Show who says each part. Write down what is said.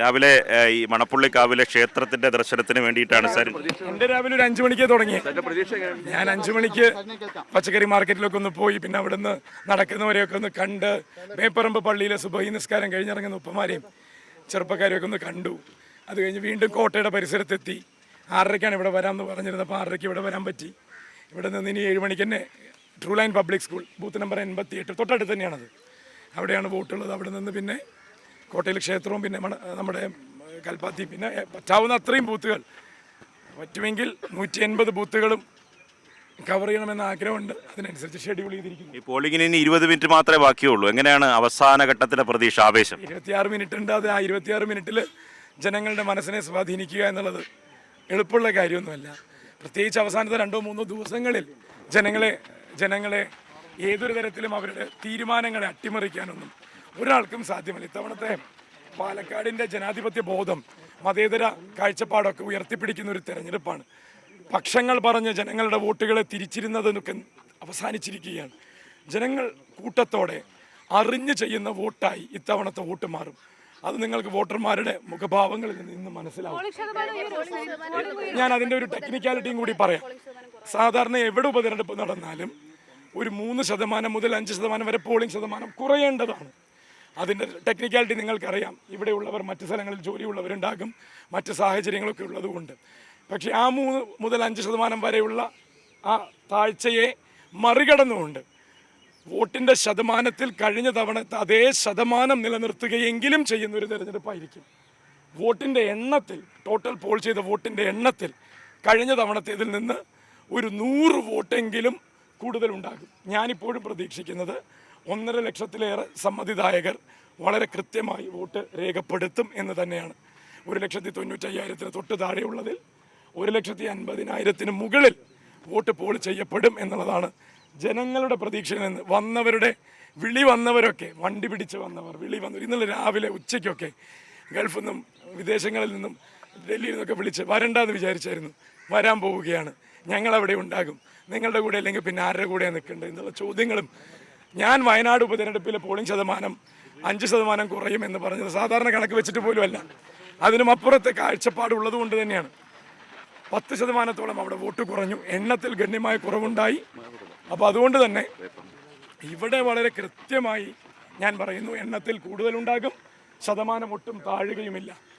Speaker 1: രാവിലെ ഈ മണപ്പുള്ളിക്കാവിലെ ക്ഷേത്രത്തിന്റെ ദർശനത്തിന് വേണ്ടിയിട്ടാണ് സാർ.
Speaker 2: എന്റെ രാവിലെ ഒരു അഞ്ചു മണിക്ക് തുടങ്ങി ഞാൻ അഞ്ചു മണിക്ക് പച്ചക്കറി മാർക്കറ്റിലൊക്കെ ഒന്ന് പോയി പിന്നെ അവിടുന്ന് നടക്കുന്നവരെയൊക്കെ ഒന്ന് കണ്ട് മേപ്പറമ്പ് പള്ളിയിലെ സുബഹി നിസ്കാരം കഴിഞ്ഞിറങ്ങുന്ന ഉപ്പമാരെയും ചെറുപ്പക്കാരെയൊക്കെ ഒന്ന് കണ്ടു. അത് കഴിഞ്ഞ് വീണ്ടും കോട്ടയുടെ പരിസരത്തെത്തി. ആറരയ്ക്കാണ് ഇവിടെ വരാമെന്ന് പറഞ്ഞിരുന്നപ്പോൾ ആറരയ്ക്ക് ഇവിടെ വരാൻ പറ്റി. ഇവിടെ നിന്ന് ഇനി ഏഴ് മണിക്ക് തന്നെ True Line Public School booth number എൺപത്തി എട്ട് തൊട്ടടുത്ത് തന്നെയാണത്. അവിടെയാണ് വോട്ടുള്ളത്. അവിടെ നിന്ന് പിന്നെ കോട്ടയിൽ ക്ഷേത്രവും പിന്നെ നമ്മുടെ കൽപ്പാത്തി പിന്നെ പറ്റാവുന്ന അത്രയും ബൂത്തുകൾ. പറ്റുമെങ്കിൽ നൂറ്റി എൺപത് ബൂത്തുകളും കവർ ചെയ്യണമെന്ന ആഗ്രഹമുണ്ട്. അതിനനുസരിച്ച് ഷെഡ്യൂൾ ചെയ്തിരിക്കുന്നു.
Speaker 1: ഈ പോളിംഗിന് ഇനി ഇരുപത് മിനിറ്റ് മാത്രമേ ബാക്കിയുള്ളൂ. എങ്ങനെയാണ് അവസാന ഘട്ടത്തിലെ പ്രതീക്ഷ ആവേശം?
Speaker 2: ഇരുപത്തിയാറ് മിനിറ്റ് ഉണ്ട്. അത് ആ ഇരുപത്തിയാറ് മിനിറ്റിൽ ജനങ്ങളുടെ മനസ്സിനെ സ്വാധീനിക്കുക എന്നുള്ളത് എളുപ്പമുള്ള കാര്യമൊന്നുമല്ല. പ്രത്യേകിച്ച് അവസാനത്തെ രണ്ടോ മൂന്നോ ദിവസങ്ങളിൽ ജനങ്ങളെ ജനങ്ങളെ ഏതൊരു തരത്തിലും അവരുടെ തീരുമാനങ്ങളെ അട്ടിമറിക്കാനൊന്നും ഒരാൾക്കും സാധ്യമല്ല. ഇത്തവണത്തെ പാലക്കാടിന്റെ ജനാധിപത്യ ബോധം മതേതര കാഴ്ചപ്പാടൊക്കെ ഉയർത്തിപ്പിടിക്കുന്ന ഒരു തെരഞ്ഞെടുപ്പാണ്. പക്ഷങ്ങൾ പറഞ്ഞ് ജനങ്ങളുടെ വോട്ടുകളെ തിരിച്ചിരുന്നതൊക്കെ അവസാനിച്ചിരിക്കുകയാണ്. ജനങ്ങൾ കൂട്ടത്തോടെ അറിഞ്ഞു ചെയ്യുന്ന വോട്ടായി ഇത്തവണത്തെ വോട്ട് മാറും. അത് നിങ്ങൾക്ക് വോട്ടർമാരുടെ മുഖഭാവങ്ങളിൽ നിന്ന് മനസ്സിലാവും. ഞാൻ അതിന്റെ ഒരു ടെക്നിക്കാലിറ്റിയും കൂടി പറയാം. സാധാരണ എവിടെ ഉപതെരഞ്ഞെടുപ്പ് നടന്നാലും ഒരു മൂന്ന് ശതമാനം മുതൽ അഞ്ച് ശതമാനം വരെ പോളിംഗ് ശതമാനം കുറയേണ്ടതാണ്. അതിന്റെ ടെക്നിക്കാലിറ്റി നിങ്ങൾക്കറിയാം. ഇവിടെയുള്ളവർ മറ്റ് സ്ഥലങ്ങളിൽ ജോലിയുള്ളവരുണ്ടാകും. മറ്റ് സാഹചര്യങ്ങളൊക്കെ ഉള്ളതുകൊണ്ട്. പക്ഷേ ആ മൂന്ന് മുതൽ അഞ്ച് ശതമാനം വരെയുള്ള ആ താഴ്ചയെ മറികടന്നുകൊണ്ട് വോട്ടിന്റെ ശതമാനത്തിൽ കഴിഞ്ഞ തവണത്തെ അതേ ശതമാനം നിലനിർത്തുകയെങ്കിലും ചെയ്യുന്ന ഒരു തെരഞ്ഞെടുപ്പായിരിക്കും. വോട്ടിന്റെ എണ്ണത്തിൽ ടോട്ടൽ പോൾ ചെയ്ത വോട്ടിന്റെ എണ്ണത്തിൽ കഴിഞ്ഞ തവണത്തേതിൽ നിന്ന് ഒരു നൂറ് വോട്ടെങ്കിലും കൂടുതലുണ്ടാകും. ഞാനിപ്പോഴും പ്രതീക്ഷിക്കുന്നത് ഒന്നര ലക്ഷത്തിലേറെ സമ്മതിദായകർ വളരെ കൃത്യമായി വോട്ട് രേഖപ്പെടുത്തും എന്ന് തന്നെയാണ്. ഒരു ലക്ഷത്തി തൊണ്ണൂറ്റയ്യായിരത്തിന് തൊട്ട് താഴെയുള്ളതിൽ ഒരു ലക്ഷത്തി അൻപതിനായിരത്തിന് മുകളിൽ വോട്ട് പോൾ ചെയ്യപ്പെടും എന്നുള്ളതാണ് ജനങ്ങളുടെ പ്രതീക്ഷയിൽ നിന്ന്. വന്നവരുടെ വിളി വന്നവരൊക്കെ വണ്ടി പിടിച്ച് വന്നവർ വിളി വന്നവർ ഇന്നലെ രാവിലെ ഉച്ചയ്ക്കൊക്കെ ഗൾഫിൽ നിന്നും വിദേശങ്ങളിൽ നിന്നും ഡൽഹിയിൽ നിന്നൊക്കെ വിളിച്ച് വരണ്ടെന്ന് വിചാരിച്ചായിരുന്നു വരാൻ പോവുകയാണ് ഞങ്ങളവിടെ ഉണ്ടാകും നിങ്ങളുടെ കൂടെ അല്ലെങ്കിൽ പിന്നെ ആരുടെ കൂടെ നിൽക്കേണ്ടത്? എന്നുള്ള ചോദ്യങ്ങളും ഞാൻ വയനാട് ഉപതെരഞ്ഞെടുപ്പിലെ പോളിംഗ് ശതമാനം അഞ്ച് ശതമാനം കുറയും എന്ന് പറഞ്ഞത് സാധാരണ കണക്ക് വെച്ചിട്ട് പോലുമല്ല. അതിനും അപ്പുറത്തെ കാഴ്ചപ്പാടുള്ളത് കൊണ്ട് തന്നെയാണ്. പത്ത് ശതമാനത്തോളം അവിടെ വോട്ട് കുറഞ്ഞു. എണ്ണത്തിൽ ഗണ്യമായ കുറവുണ്ടായി. അപ്പോൾ അതുകൊണ്ട് തന്നെ ഇവിടെ വളരെ കൃത്യമായി ഞാൻ പറയുന്നു എണ്ണത്തിൽ കൂടുതലുണ്ടാകും ശതമാനം ഒട്ടും താഴുകയുമില്ല.